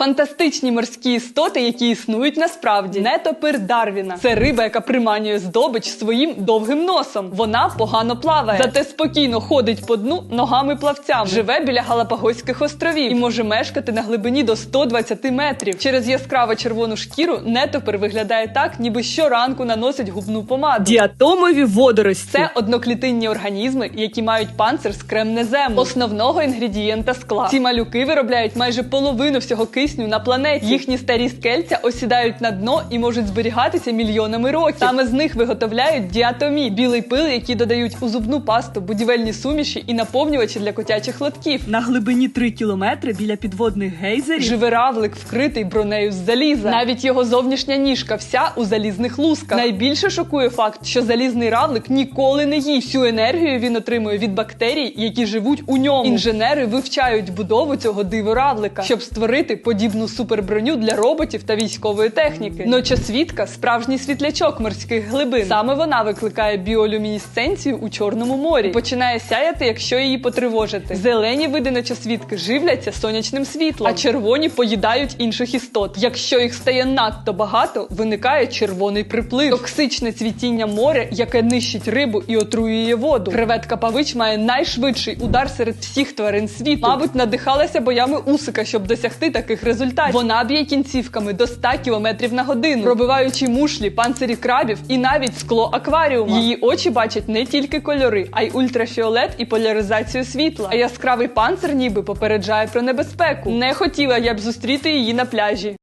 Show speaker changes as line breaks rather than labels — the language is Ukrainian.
Фантастичні морські істоти, які існують насправді. Нетопир Дарвіна. Це риба, яка приманює здобич своїм довгим носом. Вона погано плаває, зате спокійно ходить по дну ногами плавцям. Живе біля Галапагоських островів і може мешкати на глибині до 120 метрів. Через яскраво червону шкіру нетопир виглядає так, ніби щоранку наносить губну помаду. Діатомові водорості це одноклітинні організми, які мають панцир з кремнезему, основного інгредієнта скла. Ці малюки виробляють майже половину всього кисню на планеті. Їхні старі скельця осідають на дно і можуть зберігатися мільйонами років. Саме з них виготовляють діатомі, білий пил, який додають у зубну пасту, будівельні суміші і наповнювачі для котячих лотків.
На глибині 3 кілометри біля підводних гейзерів
Живий равлик вкритий бронею з заліза. Навіть його зовнішня ніжка вся у залізних лусках. Найбільше шокує факт, що залізний равлик ніколи не їсть. Всю енергію він отримує від бактерій, які живуть у ньому. Інженери вивчають будову цього диворавлика, щоб створити подібну суперброню для роботів та військової техніки. Ночосвітка справжній світлячок морських глибин. Саме вона викликає біолюмінесценцію у чорному морі. Починає сяяти, якщо її потривожити. Зелені види ночосвітки живляться сонячним світлом, а червоні поїдають інших істот. Якщо їх стає надто багато, виникає червоний приплив, токсичне цвітіння моря, яке нищить рибу і отруює воду. Креветка павич має найшвидший удар серед всіх тварин світу. Мабуть, надихалася боями усика, щоб досягти таких результатів. Вона б'є кінцівками до 100 км на годину, пробиваючи мушлі, панцирі крабів і навіть скло акваріума. Її очі бачать не тільки кольори, а й ультрафіолет і поляризацію світла. А яскравий панцир ніби попереджає про небезпеку. Не хотіла я б зустріти її на пляжі.